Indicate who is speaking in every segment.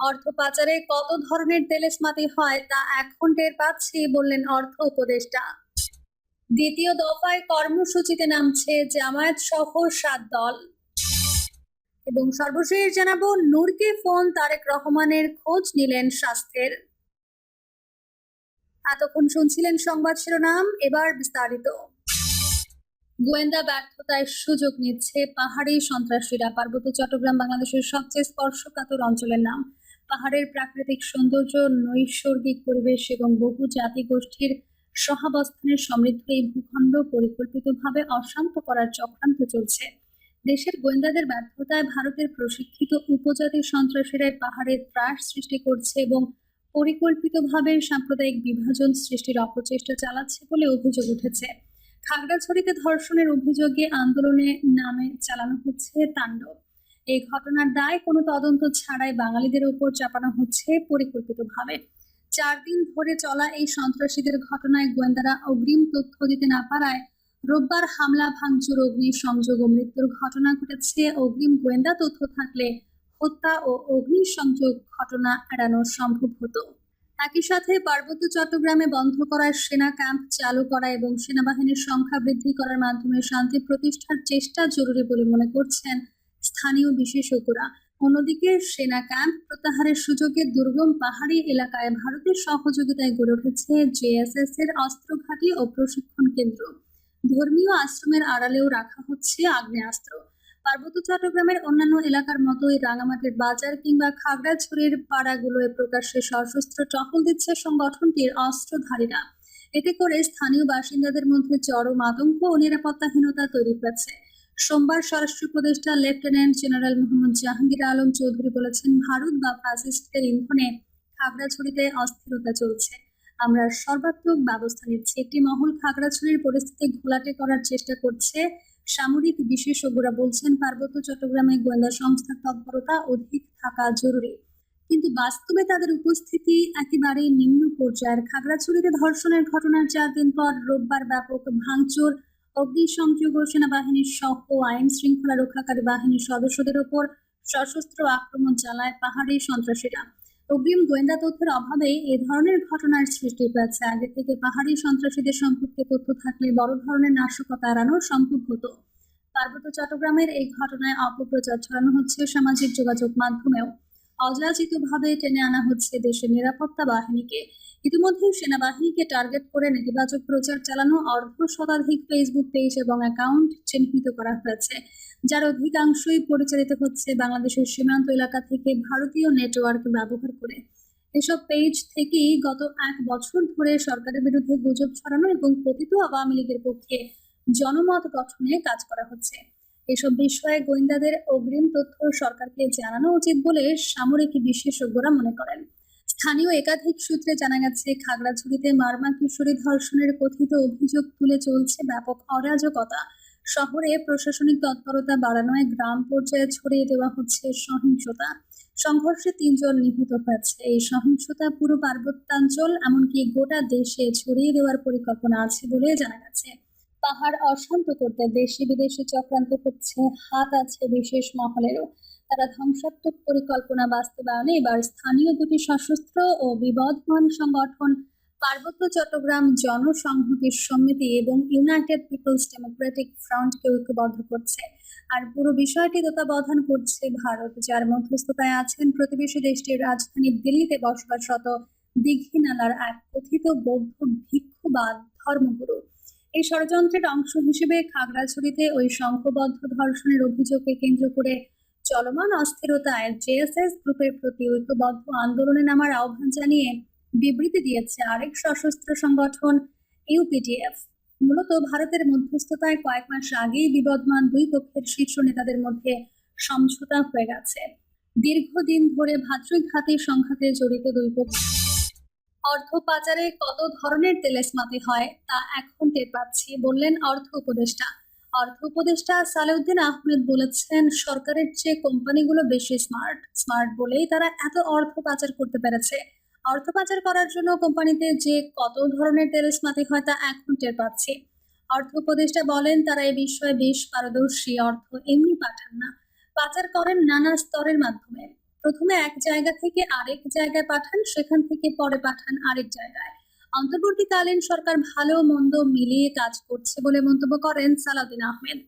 Speaker 1: অর্থ পাচারে কত ধরনের তেলেসমাতি হয় তা এখন টের পাচ্ছি, বললেন অর্থ উপদেষ্টা। দ্বিতীয় দফায় কর্মসূচিতে নামছে জামায়াত সহ সাত দল। এবং সর্বশেষ জানাব, নূরকে ফোন তারেক রহমানের খোঁজ নিলেন স্বাস্থ্যের। এতক্ষণ শুনছিলেন সংবাদ শিরোনাম, এবার বিস্তারিত। গোয়েন্দা ব্যর্থতায় সুযোগ নিচ্ছে পাহাড়ি সন্ত্রাসীরা। পার্বত্য চট্টগ্রাম বাংলাদেশের সবচেয়ে স্পর্শকাতর অঞ্চলের নাম। পাহাড়ের প্রাকৃতিক সৌন্দর্য, নৈসর্গিক পরিবেশ এবং বহু জাতি গোষ্ঠীর সহাবস্থানের সমৃদ্ধ এই ভূখণ্ড পরিকল্পিতভাবে অশান্ত করার চক্রান্ত চলছে। দেশের গোয়েন্দাদের ব্যর্থতায় ভারতের প্রশিক্ষিত উপজাতি সন্ত্রাসীরা পাহাড়ে ত্রাস সৃষ্টি করছে এবং পরিকল্পিতভাবে সাম্প্রদায়িক বিভাজন সৃষ্টির অপচেষ্টা চালাচ্ছে বলে অভিযোগ উঠেছে। খাগড়াছড়িতে ধর্ষণের অভিযোগে আন্দোলনে নামে চালানো হচ্ছে তাণ্ডব। এই ঘটনার দায় কোনো তদন্ত ছাড়াই বাঙালিদের উপর চাপানো হচ্ছে পরিকল্পিতভাবে। চার দিন ধরে চলা এই সন্ত্রাসীদের ঘটনায় গোয়েন্দারা অগ্রিম তথ্য দিতে না পারায় রোববার হামলা, ভাঙচুর অগ্নি সংযোগ ও মৃত্যুর ঘটনা ঘটেছে। অগ্রিম গোয়েন্দা তথ্য থাকলে হত্যা ও অগ্নি সংযোগ ঘটনা এড়ানো সম্ভব হতো। একই সাথে পার্বত্য চট্টগ্রামে বন্ধ করার সেনা ক্যাম্প চালু করা এবং সেনাবাহিনীর সংখ্যা বৃদ্ধি করার মাধ্যমে শান্তি প্রতিষ্ঠার চেষ্টা জরুরি বলে মনে করছেন স্থানীয় বিশেষজ্ঞরা অন্যদিকে সেনা ক্যাম্প প্রত্যাহারের সুযোগে দুর্গম পাহাড়ি এলাকায় ভারতের সহযোগিতায় গড়ে উঠেছে জেএসএস এর অস্ত্র ঘাঁটি ও প্রশিক্ষণ কেন্দ্র। ধর্মীয় আশ্রমের আড়ালেও রাখা হচ্ছে আগ্নেয়াস্ত্র। পার্বত্য চট্টগ্রামের অন্যান্য এলাকার মতোই রাঙামাটির বাজার কিংবা খাগড়াছড়ির পাড়াগুলোয় প্রকাশ্যে সশস্ত্র টহল দিচ্ছে সংগঠনটির অস্ত্রধারীরা। এতে করে স্থানীয় বাসিন্দাদের মধ্যে চরম আতঙ্ক ও নিরাপত্তাহীনতা তৈরি হয়েছে সোমবার স্বরাষ্ট্র উপদেষ্টা লেফটেন্যান্ট জেনারেল মোহাম্মদ জাহাঙ্গীর আলম চৌধুরী বলেছেন, ভারত বা ফ্যাসিস্টদের ইন্ধনে খাগড়াছড়িতে অস্থিরতা চলছে। আমরা সর্বাত্মক ব্যবস্থা নিচ্ছি। একটি মহল খাগড়াছড়ির পরিস্থিতি ঘোলাটে করার চেষ্টা করছে সামরিক বিশেষজ্ঞরা। বলছেন, পার্বত্য চট্টগ্রামে গোয়েন্দা সংস্থার তৎপরতা অধিক থাকা জরুরি। কিন্তু বাস্তবে তাদের উপস্থিতি একেবারেই নিম্ন পর্যায়ের। খাগড়াছড়িতে ধর্ষণের ঘটনার চার দিন পর রোববার ব্যাপক ভাঙচুর অগ্নিসংযোগ সেনাবাহিনীর সহ আইন শৃঙ্খলা রক্ষাকারী বাহিনীর সদস্যদের ওপর সশস্ত্র আক্রমণ চালায় পাহাড়ি সন্ত্রাসীরা। অগ্রিম গোয়েন্দা তথ্যের অভাবে এ ধরনের ঘটনার সৃষ্টি হয়েছে। আগে থেকে পাহাড়ি সন্ত্রাসীদের সম্পর্কে তথ্য থাকলে বড় ধরনের নাশকতা এড়ানো সম্ভব হতো। পার্বত্য চট্টগ্রামের এই ঘটনায় অপপ্রচার ছড়ানো হচ্ছে সামাজিক যোগাযোগ মাধ্যমেও। অযাচিতভাবে টেনে আনা হচ্ছে দেশের নিরাপত্তা বাহিনীকে। ইতিমধ্যে সেনাবাহিনীকে টার্গেট করে নেতিবাচক প্রচার চালানো অর্ধ শতাধিক ফেসবুক পেজ এবং অ্যাকাউন্ট চিহ্নিত করা হয়েছে, যার অধিকাংশই পরিচালিত হচ্ছে বাংলাদেশের সীমান্ত এলাকা থেকে ভারতীয় নেটওয়ার্ক ব্যবহার করে। এসব পেজ থেকেই গত এক বছর ধরে সরকারের বিরুদ্ধে গুজব ছড়ানো এবং পতিত আওয়ামী লীগের পক্ষে জনমত গঠনে কাজ করা হচ্ছে। এসব বিষয়ে গোয়েন্দাদের অগ্রিম তথ্য সরকারকে জানানো উচিত বলে সামরিক বিশেষজ্ঞরা মনে করেন। স্থানীয় একাধিক সূত্রে জানা গেছে, খাগড়াছড়িতে মারমা কিশোরী ধর্ষণের কথিত অভিযোগ তুলে চলছে ব্যাপক অরাজকতা। শহরে প্রশাসনিক তৎপরতা বাড়ানোয় গ্রাম পর্যায়ে ছড়িয়ে দেওয়া হচ্ছে সহিংসতা। সংঘর্ষে তিনজন নিহত হয়েছে। এই সহিংসতা পুরো পার্বত্যাঞ্চল, এমনকি গোটা দেশে ছড়িয়ে দেওয়ার পরিকল্পনা আছে বলে জানা গেছে। পাহাড় অশান্ত করতে দেশি বিদেশি চক্রান্ত হচ্ছে হাত আছে বিশেষ মহলেরও। তারা ধ্বংসাত্মক পরিকল্পনা বাস্তবায়নে এবার স্থানীয় দুটি সশস্ত্র ও বিবদমান সংগঠন, পার্বত্য চট্টগ্রাম জনসংহতি সমিতি এবং ইউনাইটেড পিপলস ডেমোক্রেটিক ফ্রন্টকে ঐক্যবদ্ধ করছে। আর পুরো বিষয়টি তত্ত্বাবধান করছে ভারত, যার মধ্যস্থতায় আছেন প্রতিবেশী দেশটির রাজধানী দিল্লিতে বসবাসরত দীঘিনালার এক কথিত বৌদ্ধ ভিক্ষুবাদ ধর্মগুরু। এই ষড়যন্ত্রের অংশ হিসেবে খাগড়াছড়িতে ওই সংঘবদ্ধ ধর্ষণের অভিযোগকে কেন্দ্র করে চলমান অস্থিরতায় জেএসএস গ্রুপের প্রতি ঐক্যবদ্ধ আন্দোলনে নামার আহ্বান জানিয়ে বিবৃতি দিয়েছে আরেক সশস্ত্র সংগঠন ইউপিডিএফ। মূলত ভারতের মধ্যস্থতায় কয়েক মাস আগেই বিবদমান দুই পক্ষের শীর্ষ নেতাদের মধ্যে সমঝোতা হয়ে গেছে। দীর্ঘদিন ধরে ভাতৃঘাতী সংঘাতে জড়িত দুই পক্ষ অর্থ পাচারে কত ধরনের তেলেসমাতি হয় তা এখন টের পাচ্ছি, বললেন অর্থ উপদেষ্টা। অর্থ উপদেষ্টা সালেউদ্দিন আহমেদ বলেছেন, সরকারের চেয়ে কোম্পানিগুলো বেশি স্মার্ট। স্মার্ট বলেই তারা এত অর্থ পাচার করতে পেরেছে। অর্থ পাচার করার জন্য কোম্পানিতে যে কত ধরনের তেলেসমাতি হয় তা এখন টের পাচ্ছি। অর্থ উপদেষ্টা বলেন, তারা এই বিষয়ে বেশ পারদর্শী, অর্থ এমনি পাঠান না। পাচার করেন নানা স্তরের মাধ্যমে। প্রথমে এক জায়গা থেকে আরেক জায়গায় পাঠান, সেখান থেকে পরে পাঠান আরেক জায়গায়। অন্তর্বর্তীকালীন সরকার ভালো মন্দ মিলিয়ে কাজ করছে বলে মন্তব্য করেন সালাউদ্দিন আহমেদ।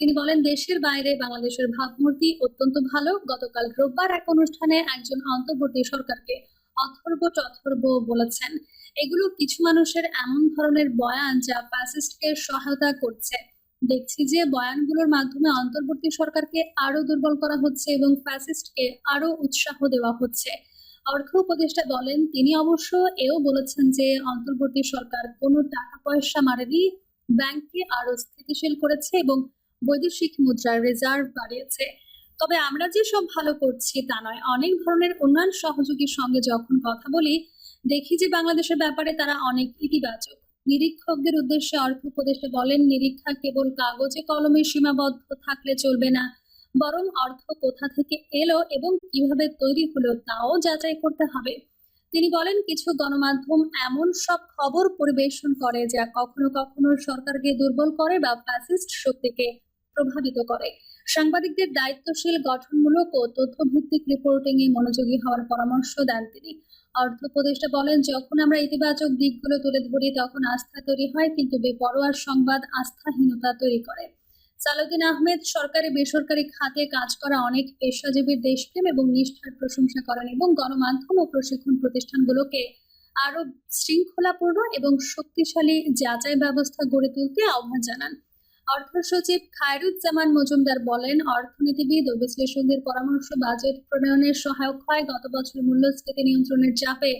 Speaker 1: তিনি বলেন, দেশের বাইরে বাংলাদেশের ভাবমূর্তি অত্যন্ত ভালো। গতকাল রোববার এক অনুষ্ঠানে একজন অন্তর্বর্তী সরকারকে অথর্ব টথর্ব বলেছেন। এগুলো কিছু মানুষের এমন ধরনের বয়ান যা ফ্যাসিস্টকে সহায়তা করছে। দেখছি যে বয়ানগুলোর মাধ্যমে অন্তর্বর্তী সরকারকে আরও দুর্বল করা হচ্ছে এবং ফ্যাসিস্টকে আরও উৎসাহ দেওয়া হচ্ছে। অর্থ উপদেষ্টা বলেন, তিনি অবশ্য এও বলেছেন যে অন্তর্বর্তী সরকার কোনো টাকা পয়সা মারেনি ব্যাংককে আরও স্থিতিশীল করেছে এবং বৈদেশিক মুদ্রার রিজার্ভ বাড়িয়েছে। তবে আমরা যে সব ভালো করছি তা নয়, অনেক ধরনের উন্নয়ন সহযোগীর সঙ্গে যখন কথা বলি, দেখি যে বাংলাদেশের ব্যাপারে তারা অনেক ইতিবাচক। নিরীক্ষকদের উদ্দেশ্যে অর্থ উপদেষ্টা বলেন, নিরীক্ষা কেবল কাগজে কলমে সীমাবদ্ধ থাকলে চলবে না, বরং অর্থ কোথা থেকে এলো এবং কীভাবে তৈরি হলো তাও যাচাই করতে হবে। তিনি বলেন, কিছু গণমাধ্যম এমন সব খবর পরিবেশন করে যা কখনো কখনো সরকারকে দুর্বল করে বা ফ্যাসিস্ট শক্তিকে প্রভাবিত করে। সাংবাদিকদের দায়িত্বশীল, গঠনমূলক ও তথ্যভিত্তিক রিপোর্টিং এ মনোযোগী হওয়ার পরামর্শ দেন তিনি। অর্থ উপদেষ্টা বলেন, যখন আমরা ইতিবাচক দিকগুলো তুলে ধরি, তখন আস্থা তৈরি হয়, কিন্তু বেপরোয়ার সংবাদ আস্থাহীনতা তৈরি করে। সালাউদ্দিন আহমেদ, সরকারি বেসরকারি খাতে কাজ করা অনেক পেশাজীবীর দেশপ্রেম এবং নিষ্ঠার প্রশংসা করেন এবং গণমাধ্যম ও প্রশিক্ষণ প্রতিষ্ঠানগুলোকে আরও শৃঙ্খলাপূর্ণ এবং শক্তিশালী যাচাই ব্যবস্থা গড়ে তুলতে আহ্বান জানান। অর্থ সচিব খায়রুজ্জামান মজুমদার বলেন, অর্থনীতিবিদ ও বিশ্লেষকদের পরামর্শ বাজেট প্রণয়নের সহায়ক হয়। গত বছর মূল্যস্ফীতি নিয়ন্ত্রণের চাপে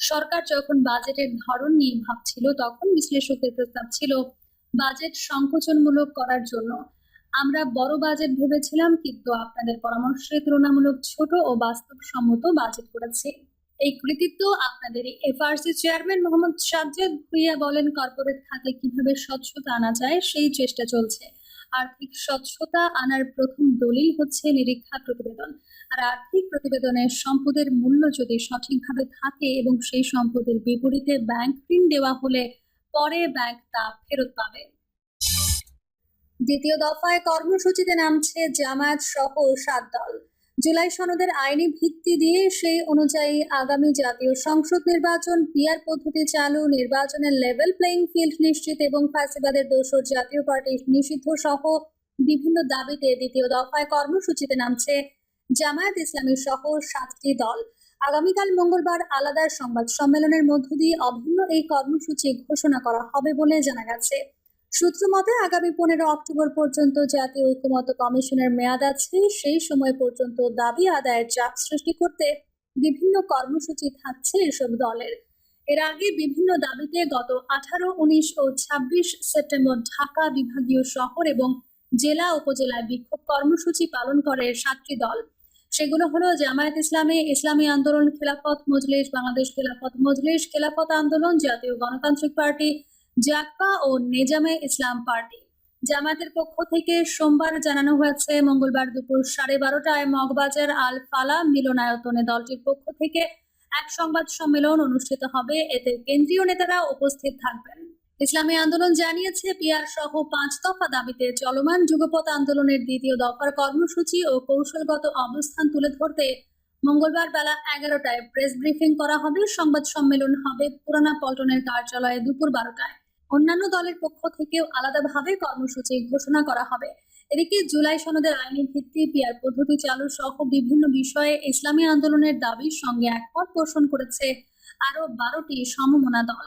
Speaker 1: সরকার যখন বাজেটের ধরন নিয়ে ভাবছিল, তখন বিশ্লেষকদের প্রস্তাব ছিল বাজেট সংকোচনমূলক করার জন্য। আমরা বড় বাজেট ভেবেছিলাম, কিন্তু আপনাদের পরামর্শে তুলনামূলক ছোট ও বাস্তবসম্মত বাজেট করেছি। এই কৃতিত্ব আপনাদের। এফআরসি চেয়ারম্যান মোহাম্মদ সাজ্জাদ ভুইয়া বলেন, কর্পোরেট খাতে কীভাবে স্বচ্ছতা আনা যায়, সেই চেষ্টা চলছে। আর্থিক স্বচ্ছতা আনার প্রথম দলিল হচ্ছে নিরীক্ষা প্রতিবেদন। আর আর্থিক প্রতিবেদনে সম্পদের মূল্য যদি সঠিকভাবে থাকে এবং সেই সম্পদের বিপরীতে ব্যাংক ঋণ দেওয়া হলে পরে ব্যাংক তা ফেরত পাবে। দ্বিতীয় দফায় কর্মসূচিতে নামছে জামায়াত সহ সাত দল। জুলাই সনদের আইনি ভিত্তি দিয়ে সেই অনুযায়ী আগামী জাতীয় সংসদ নির্বাচন পিয়ার পদ্ধতি চালু, নির্বাচনের লেভেল প্লেইং ফিল্ড নিশ্চিত এবং ফ্যাসিবাদের দোষর জাতীয় পার্টি নিষিদ্ধ সহ বিভিন্ন দাবিতে দ্বিতীয় দফায় কর্মসূচিতে নামছে জামায়াত ইসলামী সহ সাতটি দল। আগামীকাল মঙ্গলবার আলাদা সংবাদ সম্মেলনের মধ্য দিয়ে অভিন্ন এই কর্মসূচি ঘোষণা করা হবে বলে জানা গেছে। সূত্র মতে, আগামী পনেরো অক্টোবর পর্যন্ত জাতীয় ঐক্যমত কমিশনের মেয়াদ আছে। সেই সময় পর্যন্ত দাবি আদায়ের চাপ সৃষ্টি করতে বিভিন্ন কর্মসূচি থাকছে এসব দলের। এর আগে বিভিন্ন দাবিতে গত আঠারো, উনিশ ও ছাব্বিশ সেপ্টেম্বর ঢাকা বিভাগীয় শহর এবং জেলা উপজেলায় বিক্ষোভ কর্মসূচি পালন করে সাতটি দল। সেগুলো হলো জামায়াত ইসলামী ইসলামী আন্দোলন, খেলাফত মজলিস, বাংলাদেশ খেলাফত মজলিস, খেলাফত আন্দোলন, জাতীয় গণতান্ত্রিক পার্টি জাকপা ও নেজামে ইসলাম পার্টি। জামায়াতের পক্ষ থেকে সোমবার জানানো হয়েছে, মঙ্গলবার দুপুর সাড়ে বারোটায় মগবাজার আল ফালা মিলনায়তনে দলটির পক্ষ থেকে এক সংবাদ সম্মেলন অনুষ্ঠিত হবে। এতে কেন্দ্রীয় নেতারা উপস্থিত থাকবেন। ইসলামী আন্দোলন জানিয়েছে পিয়ার সহ পাঁচ দফা দাবিতে চলমান যুগপথ আন্দোলনের দ্বিতীয় দফার কর্মসূচি ও কৌশলগত অবস্থান তুলে ধরতে মঙ্গলবার বেলা এগারোটায় প্রেস ব্রিফিং করা হবে। সংবাদ সম্মেলন হবে পুরানা পল্টনের কার্যালয়ে দুপুর বারোটায়। অন্যান্য দলের পক্ষ থেকেও আলাদাভাবে কর্মসূচি ঘোষণা করা হবে। এদিকে জুলাই সনদের আইনি ভিত্তি পিয়ার পদ্ধতি চালু সহ বিভিন্ন বিষয়ে ইসলামী আন্দোলনের দাবির সঙ্গে একমত পোষণ করেছে আরও বারোটি সমমনা দল।